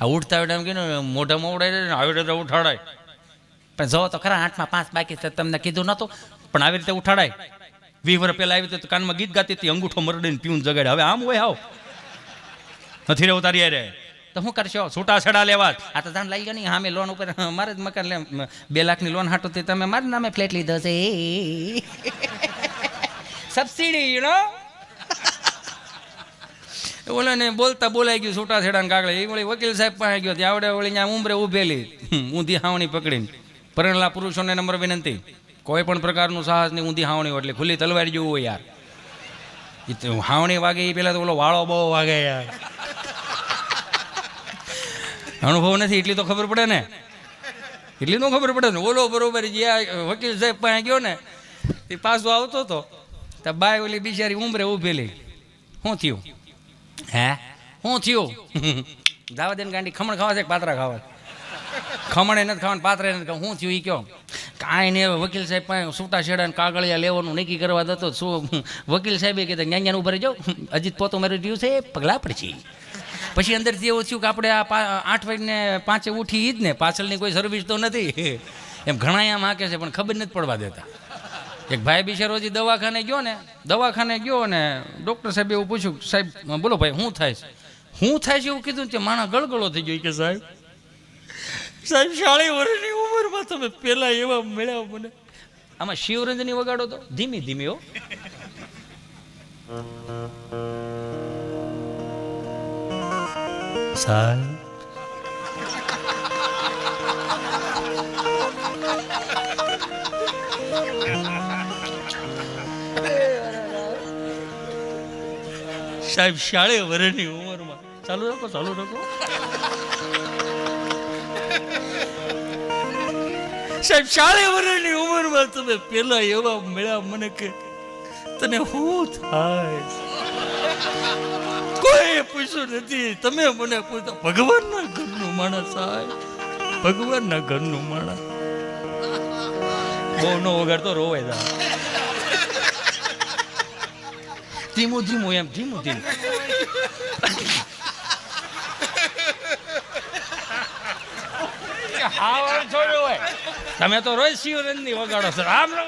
આ ઉઠતા એમ કીધું મોઢામાં ઉડાય આવી રીતે ઉઠાડાય. પણ જો તો ખરા આઠમાં પાંચ બાકી છે તમને કીધું નહોતું પણ આવી રીતે ઉઠાડાય. વીસ વર્ષ પહેલા આવી રીતે કાનમાં ગીત ગાતી હતી અંગૂઠો મરડીને પીવું જગાડે. હવે આમ હોય આવ. નથી રહેવું તારી અરે તો શું કરશો? છૂટા છડા લેવા આ તો જાણ લઈ ગયો નહીં અમે લોન ઉપર મારે જ મકાન લે બે લાખની લોન હાટો તે તમે મારા નામે ફ્લેટ લીધો છે. સબસિડી યુ નો ઓલાને બોલતા બોલાઈ ગયું છૂટા છેડા કાગળે. એ વળી વકીલ સાહેબ પાસે ગયો. ત્યાં આવડે વળી ત્યાં ઉમરે ઉભેલી ઊંધી હાવણી પકડીને. પરણેલા પુરુષોને નંબર વિનંતી. કોઈ પણ પ્રકારનું સાહસ નહીં, ઊંધી હાવણી એટલે ખુલ્લી તલવાર જેવું હોય યાર. એ હાવણી વાગે એ પહેલાં તો ઓલો વાળો બહુ વાગે યાર. અનુભવ નથી, એટલી તો ખબર પડે ને. એટલી તો ખબર પડે ને. ઓલો બરોબર જે આ વકીલ સાહેબ પાસે ગયો ને, એ પાછો આવતો હતો તો બાય ઓલી બિચારી ઉમરે ઊભેલી. શું થયું? હે? શું થયું? દાવાદેન ગાંડી ખમણ ખાવા છે કે પાત્રા ખાવા? ખમણે નથી ખાવાનું, પાત્રે નથી ખાવાનું. શું થયું એ કયો? કાંઈ નહીં વકીલ સાહેબ પાસે છૂટા છેડા કાગળિયા લેવાનું નક્કી કરવા દતો શું વકીલ સાહેબે કીધું, ન્યાં ઊભા જાઉં અજીત પોતો મારી રહ્યું છે, પગલા પડશે. પછી અંદરથી એવું થયું કે આપણે આ આઠ વાગીને પાંચે ઉઠી જ ને. પાછળની કોઈ સર્વિસ તો નથી. એમ ઘણા આમ હાકે છે, પણ ખબર નથી પડવા દેતા. એક ભાઈ બિચારો હજી દવાખાને ગયો ને, દવાખાને ગયો ને ડૉક્ટર સાહેબ એવું પૂછ્યું, સાહેબ, બોલો ભાઈ, શું થાય છે? શું થાય છે? એવું કીધું તે માણા ગળગળો થઈ ગયો કે સાહેબ સાહેબ સાડી વર્ષની ઉંમરમાં તમે પહેલા એવા મળ્યા મને. આમાં શિવરંજની વગાડો તો, ધીમી ધીમી હો. સાહેબ સાહેબ શાળે વરેની ઉંમરમાં. ચાલુ રાખો ચાલુ રાખો. સાહેબ, શાળે વરેની ઉંમરમાં તમે પેલા એવા મળ્યા મને કે, તને શું થાય? કોઈ પૂછ્યું નથી. તમે મને પૂછતા, ભગવાનના ઘરનું માણસ સાહેબ, ભગવાનના ઘરનું માણસ. બહુ નો વગાડતો રોવાય ધીમું ધીમું એમ ધીમું ધીમું. તમે તો રોજ શિવરંજની વગાડો છો આમ ન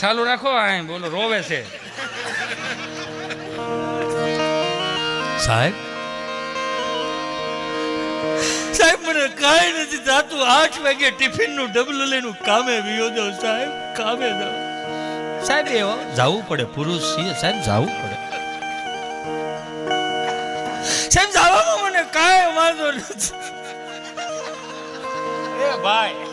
ચાલુ રાખો આ બોલો રોવે છે. સાહેબ? સાહેબ મને કાંઈ નથી થતું. આઠ વાગે ટિફિનનું ડબલું લઈને કામે વિયો દો સાહેબ. કામે જાઉં સાહેબ એવો જવું પડે પુરુષ છીએ. સાહેબ જવું પડે. સાહેબ જવામાં મને કાંઈ વાંધો નથી. એ ભાઈ.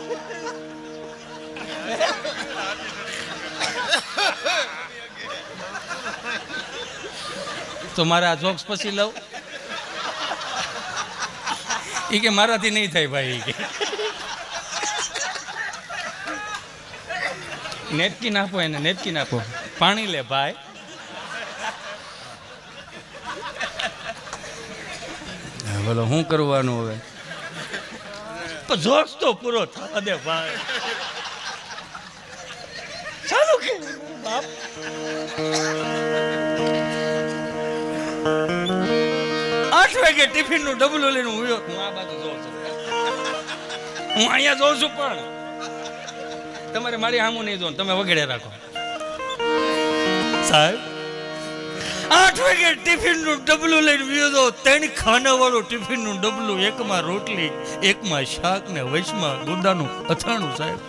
તો મારે આ જોક્સ પછી લઉં? એ કે મારાથી નહીં થાય ભાઈ ઈ કે. નેપકિન આપો એને નેપકિન આપો પાણી લે ભાઈ. બોલો શું કરવાનું હવે? જોશ તો પૂરો થવા દે ભાઈ. ચાલુ કે બાપ. આઠ વાગે ટિફિનનું ડબલું લઈને હું આ બાજુ જોઉં છું. હું અહીંયા જોઉં છું પણ. તમારે મારી સામું નહીં જોવાનું તમે વગેરે રાખો. સાહેબ? આઠ વાગે ટિફિનનું ડબલું લઈને વિયો ત્રણ ખાનાવાળું ટિફિનનું ડબલું એકમાં રોટલી એકમાં શાક ને વચમાં ગુંદાનું અથાણું સાહેબ.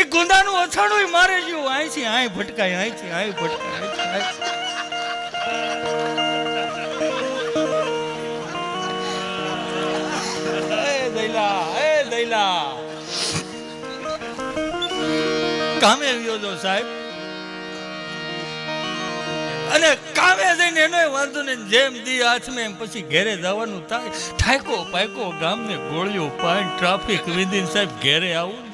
એ ગુંદાનું અથાણું મારે જેવું અહીંથી અહીં ભટકાય અહીંથી અહીં ભટકાય અહીંથી કામે આવ્યો છો, સાહેબ? અને કામે જઈને એનો વાંધો ને જેમ દી હાથમાં એમ પછી ઘેરે જવાનું થાય. ઠાકો પાકો ગામને ગોળીઓ પાન ટ્રાફિક વિધિન સાહેબ ઘેરે આવું.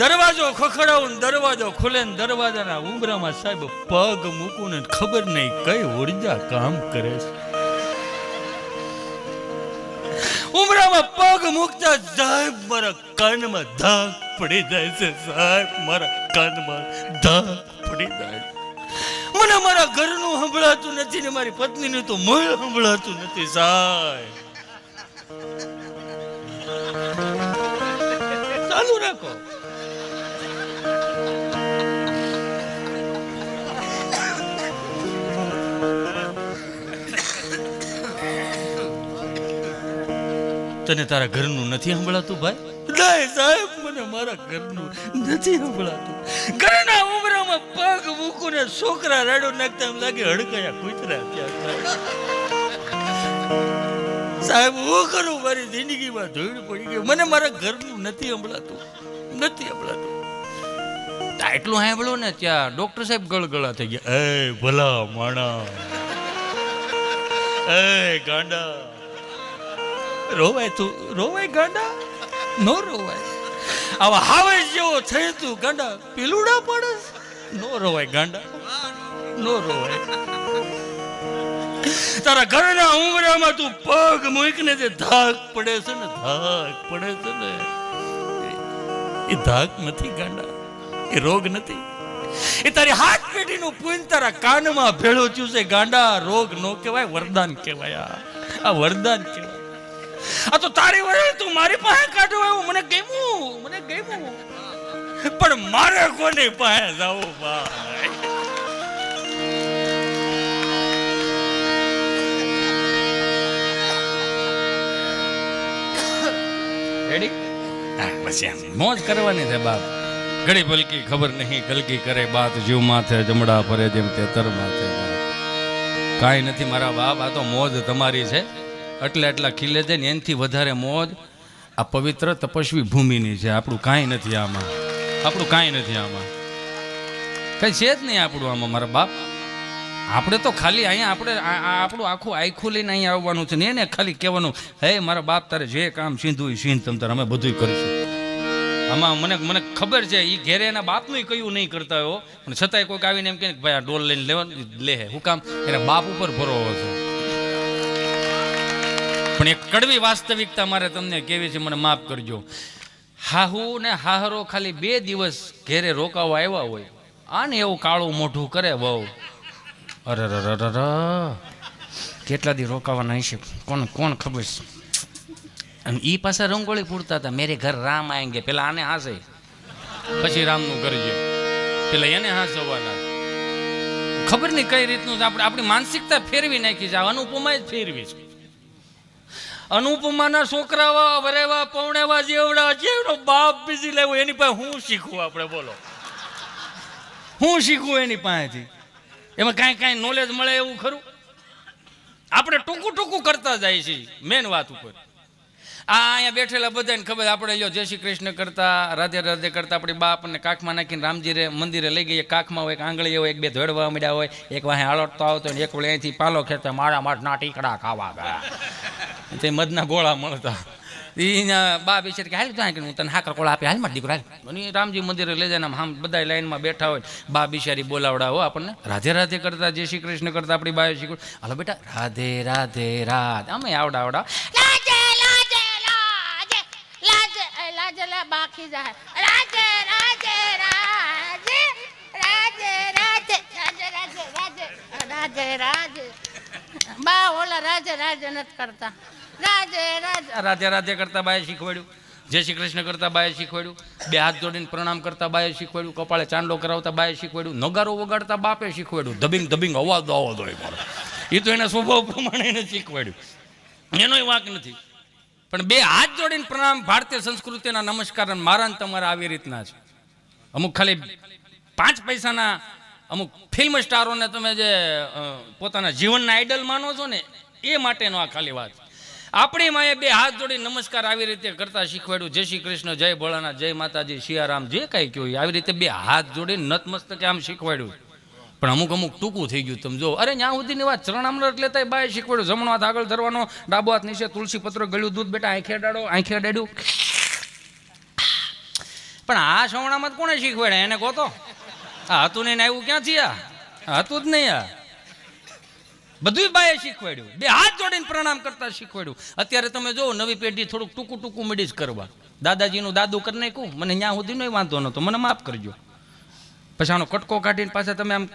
દરવાજો ખખડાવું દરવાજો ખુલે ને દરવાજાના ઉંબરામાં સાહેબ પગ મૂકું ને ખબર નહીં કઈ ઊર્જા કામ કરે છે. ઉમરામાં પગ મૂકતા સાહેબ, મારા કાનમાં ધાક પડી જાય છે સાહેબ, મારા કાનમાં ધાક પડી જાય. મને મારા ઘરનું સંભળાતું નથી ને મારી પત્નીનું તો મળ સંભળાતું નથી સાહેબ. ચાલુ રાખો. તને તારા ઘરનું નથી સંભળાતું ભાઈ? નહીં સાહેબ મને મારા ઘરનું નથી સંભળાતું. ઘરના ઉમરામાં પગ મૂકું ને છોકરા રાડો નાખતા એમ લાગે હડકાયા કૂતરા ત્યાં સાહેબ. હું કરું? મારી જિંદગીમાં ધૂળ પડી ગઈ. મને મારા ઘરનું નથી સંભળાતું. નથી સંભળાતું. એટલું સાંભળ્યું ને ત્યાં ડોક્ટર સાહેબ ગળગળા થઈ ગયા. એ ભલા માણા. એ ગાંડા. રોવાય તું, રોવાય ગાંડા? નો રોવાય. આવા હાવે જેવો થઈ તું ગાંડા, પીલુડા પડે નો રોવાય ગાંડા, નો રોવાય. તારા ઘરના ઉમરામાં તું પગ મૂકીને જે ધાક પડે છે ને, ધાક પડે છે ને, એ ધાક નથી ગાંડા, એ રોગ નથી. એ તારી હાથ પેઢીનું પૂન તારા કાનમાં ભેળો થયું છે. ગાંડા, રોગ નો કહેવાય, વરદાન કહેવાય. આ. વરદાન કહેવાય આ તો તારી વડે તું મારી પાસે કાઢો એવું મને ગમ્યું મને ગમ્યું. પણ મારે કોની પાસે જવું ભાઈ? રેડી બસ એમ મોજ કરવાની છે બાપ. ઘડી પલકી ખબર નહીં ગલકી કરે બાત જીવ માથે જમડા પરે જેમ તે તર માથે કાંઈ નથી મારા બાપ આ તો મોજ તમારી છે. એટલે એટલા ખીલે છે ને એનાથી વધારે મોજ. આ પવિત્ર તપસ્વી ભૂમિની છે. આપણું કાંઈ નથી આમાં. આપણું કાંઈ નથી આમાં. કંઈ છે જ નહીં આપણું આમાં, મારા બાપ. આપણે તો ખાલી અહીંયા આપણે આપણું આખું આખું લઈને અહીંયા આવવાનું છે ને એને ખાલી કહેવાનું, હે, મારા બાપ, તારે જે કામ સીંધું એ સીંધ, તમ તારે અમે બધું કરીશું. આમાં મને મને ખબર છે એ ઘેરે એના બાપનું કયું નહીં કરતા હો. પણ છતાંય કોઈક આવીને એમ કહે કે, ભાઈ, આ ડોલ લઈને લેવાનું લે, હે કામ એના બાપ ઉપર ભરોવો છે. પણ એક કડવી વાસ્તવિકતા મારે તમને કેવી છે, મને માફ કરજો. હાહુ ને હાહરો ખાલી બે દિવસ ઘેરે રોકાવા આવ્યા હોય. આને એવું કાળું મોઢું કરે બહુ અરે ર ર ર કેટલા દી રોકાવાના હશે? કોણ કોણ ખબર છે? અને એ પાસે રંગોળી પૂરતા હતા. મેરે ઘર રામ આએંગે પેલા આને હાસે. પછી રામનું કરજે પેલા એને હાસવાના. ખબર નહીં કઈ રીતનું આપણે આપણી માનસિકતા ફેરવી નાખી છે. અનુપમા જ ફેરવી છે. અનુપમાના છોકરાવા, વરેવા, પૌણેવા જેવડા, જેવડો બાપ બીજી લેવો એની પાસે હું શીખવું આપણે, બોલો. હું શીખવું એની પાસેથી. એમાં કાંઈ કાંઈ નોલેજ મળે એવું ખરું? આપણે ટૂંકું ટૂંકું કરતા જાય છે મેન વાત ઉપર. આ અહીંયા બેઠેલા બધાને ખબર, આપણે લ્યો, જય શ્રી કૃષ્ણ કરતા, રાધે રાધે કરતા, આપણી બાપ અને કાખમાં નાખીને રામજી રે મંદિરે લઈ ગઈ કાખમાં હોય, એક આંગળી હોય, એક બે ધોડવા મળ્યા હોય, એક વાહે આળોટતો આવતો ને એક વળી અહીંથી પાલો ખેંચતા મારા માઠના ટીકડા ખાવા ગયા. તે મધના ગોળા મળતા. એના બા બિચાર કે, હાલ ત્યાં હું તને હાકર કોળા આપી, હાલમાં દીકરો, હાલ. અને રામજી મંદિરે લઈ જાય આમ બધા લાઈનમાં બેઠા હોય, બા બિચારી બોલાવડાવો આપણને. રાધે રાધે કરતા, જય શ્રી કૃષ્ણ કરતા, આપણી બાએ શીખવું. હાલો બેટા, રાધે રાધે રાધે. અમે આવડા આવડા બાકી જાય. રાજે રાજે રાજે રાજે રાજે રાજે રાજે રાજે રાજે રાજે બા ઓલા રાજે રાજે નથી કરતા. રાજે રાજે રાધે રાધે કરતા બાએ શીખવાડ્યું. જય શ્રી કૃષ્ણ કરતા બાએ શીખવાડ્યું. બે હાથ જોડીને પ્રણામ કરતા બાએ શીખવાડ્યું. કપાળે ચાંદલો કરાવતા બાએ શીખવાડ્યું. નગારો વગાડતા બાપે શીખવાડ્યું. ધબિંગ ધબિંગ, અવાજ અવાજ હોય મારો. એ તો એના સ્વભાવ પ્રમાણે એને શીખવાડ્યું. એનોય વાંક નથી. પણ બે હાથ જોડીને પ્રણામ ભારતીય સંસ્કૃતિના નમસ્કાર અને મારા તમારા આવી રીતના છે. અમુક ખાલી પાંચ પૈસાના અમુક ફિલ્મ સ્ટારોને તમે જે પોતાના જીવનના આઈડલ માનો છો ને, એ માટેનો આ ખાલી વાત આપણી માએ બે હાથ જોડી નમસ્કાર આવી રીતે કરતા શીખવાડ્યું. જય શ્રી કૃષ્ણ, જય ભોળાના જય માતાજી શિયારામ જે કાંઈ કહ્યું આવી રીતે બે હાથ જોડી નતમસ્તકે આમ શીખવાડ્યું. પણ અમુક અમુક ટૂંકું થઈ ગયું તમે જો. અરે ત્યાં સુધીની વાત ચરણામૃત લેતા બાય શીખવાડ્યું. જમણો હાથ આગળ ધરવાનો, ડાબો હાથ નીચે તુલસી પત્ર ગળ્યું, દૂધ બેટા આંખે ડાડો આંખે ડાડ્યું પણ આ સવણામાં કોણે શીખવાડ્યા? એને કહો તો. આ હતું ને એને આવ્યું ક્યાંથી આ હતું જ નહીં આ. બધું બાએ શીખવાડ્યું. બે હાથ જોડીને પ્રણામ કરતા શીખવાડ્યું. અત્યારે તમે જો નવી પેઢી થોડુંક ટૂંકું ટૂંકું મળી જ કરવા. દાદાજીનું દાદુ કરી નાખ્યું. મને ત્યાં સુધી નહીં વાંધો નહોતો મને માફ કરજો. પછી આનો કટકો કાઢીને પાછા તમે આમ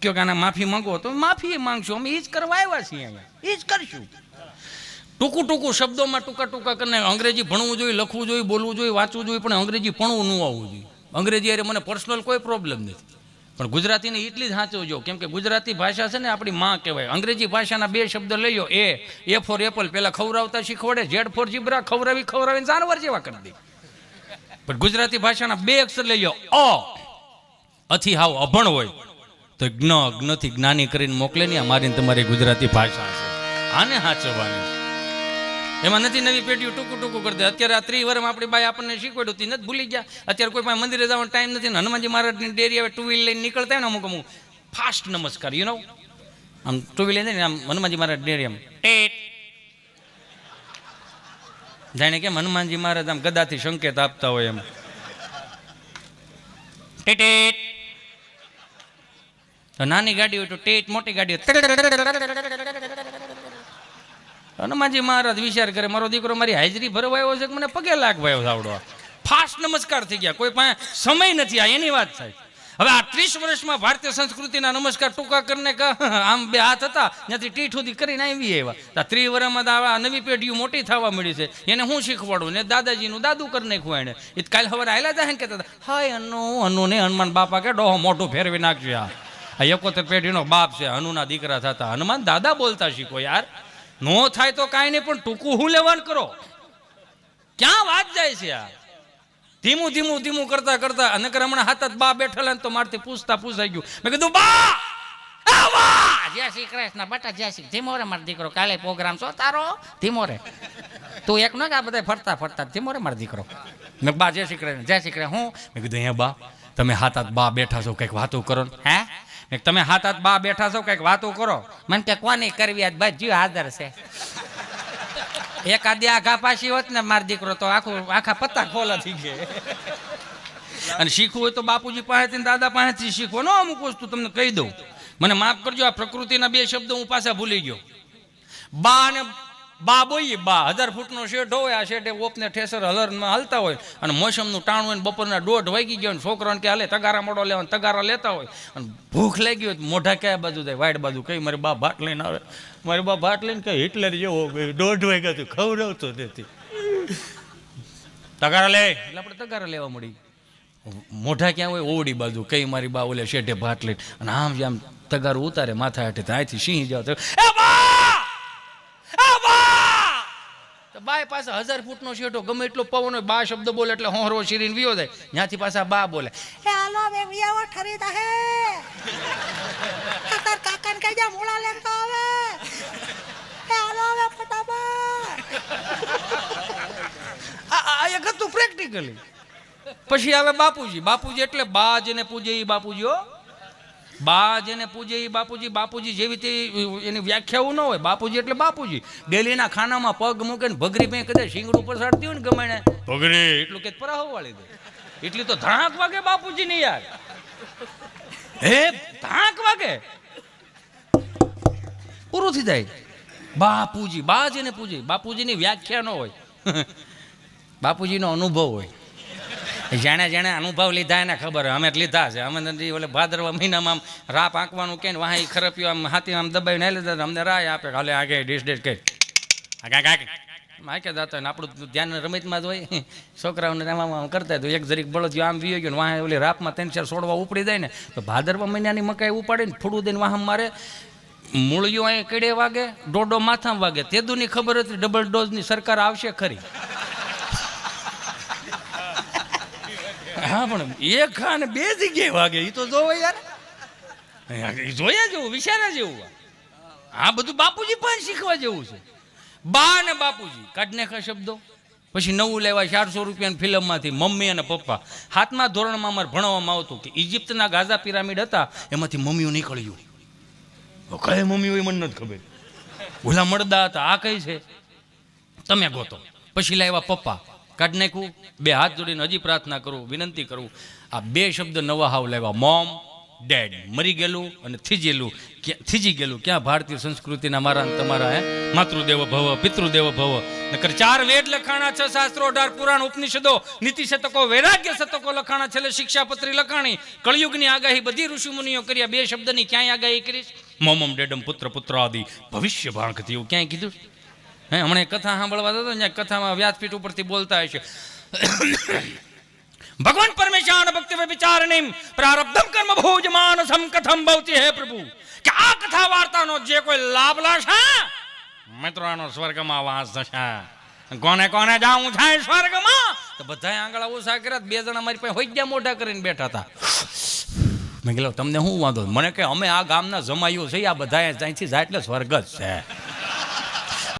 કયો કે આના માફી માંગો તો માફી માંગશો. અમે એ જ કરવા આવ્યા છીએ અહીંયા. એ જ કરશું. ટૂંકું ટૂંકું શબ્દોમાં ટૂંકા ટૂંકા કરીને અંગ્રેજી ભણવું જોઈએ, લખવું જોઈએ, બોલવું જોઈએ, વાંચવું જોઈએ, પણ અંગ્રેજી ભણવું ન આવવું જોઈએ. અંગ્રેજી અરે મને પર્સનલ કોઈ પ્રોબ્લેમ નથી. પણ ગુજરાતીને એટલી જ સાચવજો કેમ કે ગુજરાતી ભાષા છે ને આપણી માં કહેવાય. અંગ્રેજી ભાષાના બે શબ્દ લઈયો. એ એ ફોર એપલ પહેલાં ખવડાવતા શીખવાડે જેડ ફોર જીબ્રા ખવડાવી, ખવડાવીને જાનવર જેવા કરી દે. પણ ગુજરાતી ભાષાના બે અક્ષર લઈ લો અ. અથી હાવ અભણ હોય. તો જ્ઞ, જ્ઞથી જ્ઞાની કરીને મોકલે નહીં અમારી ને તમારી ગુજરાતી ભાષા છે. આને સાચવવાની. એમાં નથી નવી પેઢીઓ ટૂંકું ટૂંકું કરતી અત્યારે આ ત્રી વર્ષમાં આપણી બાઈ આપણને શીખવાડ્યું હતી, નથી ભૂલી ગયા. અત્યારે કોઈ પાસે મંદિરે જવાનો ટાઈમ નથી ને હનુમાનજી મહારાજની ડેરી હવે ટુ વ્હીલ લઈને નીકળતા હોય ને અમુક અમુક ફાસ્ટ નમસ્કાર યુ નો આમ ટુ વ્હીલ લઈને આમ હનુમાનજી મહારાજ ડેરી આમ ટેટ. જાણે કેમ હનુમાનજી મહારાજ આમ ગદાથી સંકેત આપતા હોય એમ. ટેટેટ તો નાની ગાડી હોય તો ટેટ, મોટી ગાડી હોય હનુમાનજી મહારાજ વિચાર કરે, મારો દીકરો મારી હાજરી ભરવા આવ્યો છે મને પગે લાગવાયો આવડો ફાસ્ટ નમસ્કાર થઈ ગયા. કોઈ પાસે સમય નથી, આ એની વાત થાય. હવે આ ત્રીસ વર્ષમાં ભારતીય સંસ્કૃતિના નમસ્કાર ટૂંકા કરીને આમ બે હાથ હતા, ત્યાંથી ટીઠ સુધી કરીને આવી એવા આ ત્રી આવા નવી પેઢીઓ મોટી થવા મળી છે. એને હું શીખવાડું? ને દાદાજીનું દાદુ કરી નાખ્યું એને. એ કાલ સવારે આવેલા જાય ને કહેતા હતા, હાય અનુ અનુ ને હનુમાન બાપા કે ડોહો મોઢું ફેરવી નાખજો આ એકોતેર પેઢીનો બાપ છે, હનુના દીકરા થતા. હનુમાન દાદા બોલતા શીખો યાર. નો થાય તો કાંઈ નહીં પણ ટૂંકું હું લેવાનું કરો. ક્યાં વાત જાય છે આ? ધીમું ધીમું ધીમું કરતા કરતા અને હમણાં હાથ જ બા બેઠેલા ને તો મારથી પૂછતા પૂછાઈ ગયું. મેં કીધું બા જય શ્રી કૃષ્ણ બટા જય શ્રી ધીમો રે મારો દીકરો કાલે પ્રોગ્રામ છો તારો? ધીમો રે તું એક નો કે આ બધા ફરતા ફરતા? ધીમો રે મારો દીકરો. મેં બા જય શ્રી કૃષ્ણ જય શ્રી કૃષ્ણ. હું? મેં કીધું હે બા તમે હાથ હાથ બા બેઠા છો કંઈક વાતો કરો ને. હે? કીધું, તમે હાથ હાથ બા બેઠા છો કંઈક વાતો કરો. મને કે કોની કરવી આજ? હાજર છે. એકાદી આઘા પાછી હોત ને માર દીકરો તો આખું આખા પત્તા ખોલા થઈ ગયા. અને શીખવું હોય તો બાપુજી પાસેથી દાદા પાસેથી શીખવો. નો અમુક વસ્તુ તમને કહી દઉં. મને માફ કરજો આ પ્રકૃતિના બે શબ્દો હું પાછા ભૂલી ગયો. બા અને બા બોઈ, બા હજાર ફૂટનો શેઠ હોય, આ શેઠે ઓપને ઠેસર હલરમાં હાલતા હોય. અને મોસમનું ટાણું હોય ને બપોરના દોઢ વાગી ગયો ને છોકરાને કે હાલે તગારા મોડો લેવા તગારા લેતા હોય. અને ભૂખ લાગી હોય મોઢા કયા બાજુ જાય? વાઈડ બાજુ કઈ? મારી બા ભાટ લઈને આવે. મારી બા ભાટ લઈને કઈ હિટલર જેવો દોઢ વાગ્યા તું ખવડાવતો નથી. તગારા લે. એટલે આપણે તગારા લેવા મળી. મોઢા ક્યાં હોય? ઓવડી બાજુ. કઈ? મારી બા ઓલે શેઠે ભાટ લઈને. અને આમ આમ તગારું ઉતારે, માથા હેઠે ત્યાંથી સિંહ જાવ તો એ બા એ બા તો બાય પાસે હજાર ફૂટનો શેઠો ગમે એટલો પવન હોય બા શબ્દ બોલે એટલે હોહરો શીરીને વિયો જાય. ત્યાંથી પાછા બા બોલે. એ આલો બે વિયાવો ઠરી આ તાર કાકાને કહી જા મોળા લેતો આવે. એ આલો હવે ફટાફટ. આ આ એક હતું પ્રેક્ટિકલી પછી આવે બાપુજી. બાપુજી એટલે બા જેને પૂજે એ બાપુજી હો. બા જેને પૂજે એ બાપુજી બાપુજી જેવી તે એની વ્યાખ્યાઓ ન હોય. બાપુજી એટલે બાપુજી. ડેલીના ખાનામાં પગ મૂકે ને ભગરી ભાઈ કદાચ શીંગડું પસાડતી હોય ને ગમે ભગરી. એટલું કે પરાહો વાળી દે. એટલી તો ધાક વાગે બાપુજી ની યાર. હે? ધાક વાગે? પૂરું થઈ જાય. બાપુજી બા જેને પૂજે. બાપુજીની વ્યાખ્યા ન હોય. બાપુજીનો અનુભવ હોય. જેણે જેણે અનુભવ લીધા એને ખબર અમે જ લીધા છે. અમે ઓલે ભાદરવા મહિનામાં આમ રાપ આંકવાનું કે વાહ ખરપ્યો, આમ હાથી આમ દબાઈને આવી લીધા અમને રાય આપે હાલે આગે ડીશ ડીશ કે માકે જતા ને આપણું ધ્યાન રમતમાં જ હોય. છોકરાઓને રમવામાં આમ કરતા તો એક જરીક બળદ આમ વી ગયો વાહ ઓલી રાપમાં ત્રણ ચાર છોડવા ઉપડી જાય ને તો ભાદરવા મહિનાની મકાઈ ઉપાડીને ફૂડું દઈને વાહ મારે મૂળિયો અહીં કડે વાગે ડોડો માથામાં વાગે. તેદુની ખબર હતી ડબલ ડોઝની સરકાર આવશે ખરી. હા, પણ એક ખા ને બે જગ્યાએ વાગે. એ તો જોવો યાર. એ જોયા જેવું વિચાર્યા જેવું આ બધું બાપુજી પણ શીખવા જેવું છે. બા અને બાપુજી કાઢનેખા શબ્દો. પછી નવું લેવા ચારસો રૂપિયાની ફિલ્મમાંથી મમ્મી અને પપ્પા. હાથમા ધોરણમાં અમારે ભણવામાં આવતું કે ઇજિપ્તના ગાઝા પિરામિડ હતા, એમાંથી મમ્મીઓ નીકળ્યું કઈ મમ્મી હોય મને નથી ખબર. ઓલા મળદા હતા, આ કઈ છે? તમે ગોતો. પછી લાવ્યા પપ્પા. કાઢ નાખ્યું. બે હાથ જોડીને હજી પ્રાર્થના કરું, વિનંતી કરું. આ બે શબ્દ નવા હાવ લેવા મોમ, ડેડ. મરી ગયેલું અને થીજેલું. ક્યાં- થીજી ગયેલું. ક્યાં ભારતીય સંસ્કૃતિના મારા તમારા, હે? માતૃદેવ ભવ, પિતૃદેવ ભવ. નકર ચાર વેદ લખાણા છ શાસ્ત્રો, અઢાર પુરાણ, ઉપનિષદો. નીતિ શતકો, વૈરાગ્ય શતકો લખાણા છેલ્લે શિક્ષાપત્રી લખાણી. કળિયુગની આગાહી બધી ઋષિમુનિઓ કર્યા. બે શબ્દની ક્યાંય આગાહી કરીશ? મોમમ, ડેડમ, પુત્ર પુત્ર આદિ ભવિષ્ય ભાણકથી એવું ક્યાંય કીધું? હે, હમણાં કથા સાંભળવા જતો ને, કથામાં વ્યાસપીઠ ઉપરથી બોલતા હશે ભગવાન પરમેશાન ભક્તિ વિચારણીમ પ્રારબ્ધમ કર્મ ભોજમાન સમ કથમ ભવતી હે પ્રભુ. કે આ કથા વાર્તાનો જે કોઈ લાભ લાશે મિત્રો, આનો સ્વર્ગમાં વાસ થશે. કોને કોને જાવું થાય સ્વર્ગમાં? તો બધાય આંગળા ઓછા કર્યા, બે જણા મારી પાસે હોય ગયા મોઢા કરીને બેઠા હતા. મેં કહેલો તમને શું વાંધો મને કે અમે આ ગામના જમાયું છે આ બધા ત્યાંથી જાય એટલે સ્વર્ગ જ છે.